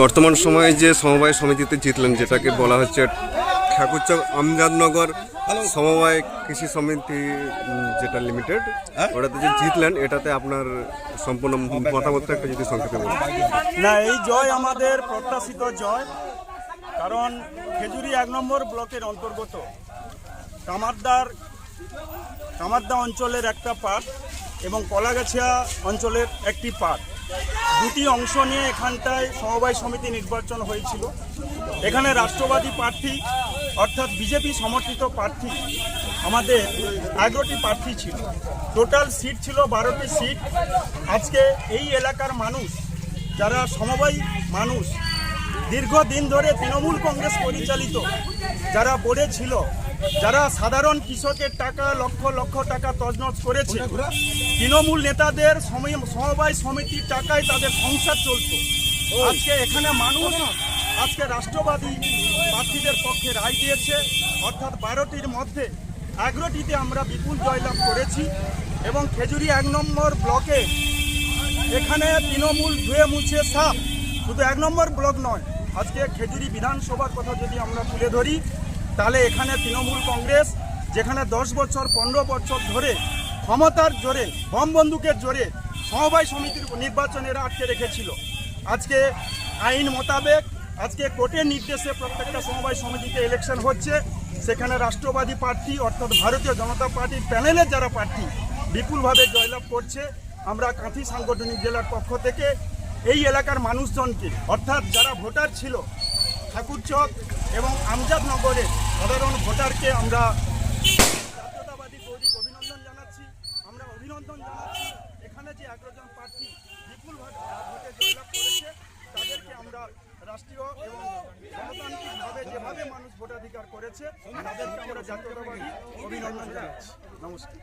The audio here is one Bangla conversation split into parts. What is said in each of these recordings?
বর্তমান সময়ে যে সমবায় সমিতিতে জিতলেন যেটাকে বলা হচ্ছে ঠাকুরচক আমজাদনগর সমবায় কৃষি সমিতি যেটা লিমিটেড ওটাতে যে জিতলেন এটাতে আপনার সম্পূর্ণ মতামতটা একটা যদি সংক্ষেপে বলেন। না এই জয় আমাদের প্রত্যাশিত জয় কারণ খেজুরি এক নম্বর ব্লকের অন্তর্গত কামারদার কামারদা অঞ্চলের একটা পার্ট এবং কলাগাছিয়া অঞ্চলের একটি পার্ট দুটি অংশ নিয়ে এখানটায় সমবায় সমিতি নির্বাচন হয়েছিল। এখানে রাষ্ট্রবাদী প্রার্থী অর্থাৎ বিজেপি সমর্থিত প্রার্থী আমাদের এগারোটি প্রার্থী ছিল। টোটাল সিট ছিল বারোটি সিট। আজকে এই এলাকার মানুষ, যারা সমবায় মানুষ, দীর্ঘদিন ধরে তৃণমূল কংগ্রেস পরিচালিত, যারা বোর্ডে ছিল যারা সাধারণ কৃষকের টাকা লক্ষ লক্ষ টাকা তজনজ করেছে তৃণমূল নেতাদের সমবায় সমিতির টাকায় তাদের সংসার চলতো। আজকে এখানে মানুষ আজকে রাষ্ট্রবাদী প্রার্থীদের পক্ষে রায় দিয়েছে। অর্থাৎ বারোটির মধ্যে এগারোটিতে আমরা বিপুল জয়লাভ করেছি এবং খেজুরি এক নম্বর ব্লকে এখানে তৃণমূল ধুয়ে মুছে সাপ। শুধু এক নম্বর ব্লক নয় আজকে খেজুরি বিধানসভার কথা যদি আমরা তুলে ধরি তাহলে এখানে তৃণমূল কংগ্রেস, যেখানে দশ বছর, পনেরো বছর ধরে ক্ষমতার জোরে, বম বন্দুকের জোরে সমবায় সমিতির নির্বাচনের আটকে রেখেছিল। আজকে আইন মোতাবেক, আজকে কোর্টের নির্দেশে প্রত্যেকটা সমবায় সমিতিতে ইলেকশন হচ্ছে। সেখানে রাষ্ট্রবাদী পার্টি অর্থাৎ ভারতীয় জনতা পার্টির প্যানেলের যারা পার্টি বিপুলভাবে জয়লাভ করছে। আমরা কাঁথি সাংগঠনিক জেলার পক্ষ থেকে এই এলাকার মানুষজনকে, অর্থাৎ যারা ভোটার ছিল ঠাকুরচক এবং আমজাদনগরের সাধারণ ভোটারকে আমরা জাতীয়তাবাদী কৌরিক অভিনন্দন জানাচ্ছি। আমরা অভিনন্দন জানাচ্ছি। এখানে যে এগারোজন প্রার্থী বিপুলভাবে ভোটে জয়লাভ করেছে, তাদেরকে আমরা রাষ্ট্রীয় এবং গণতান্ত্রিকভাবে যেভাবে মানুষ ভোটাধিকার করেছে, তাদেরকে আমরা জাতীয়তাবাদী অভিনন্দন জানাচ্ছি। নমস্কার।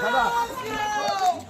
가봐.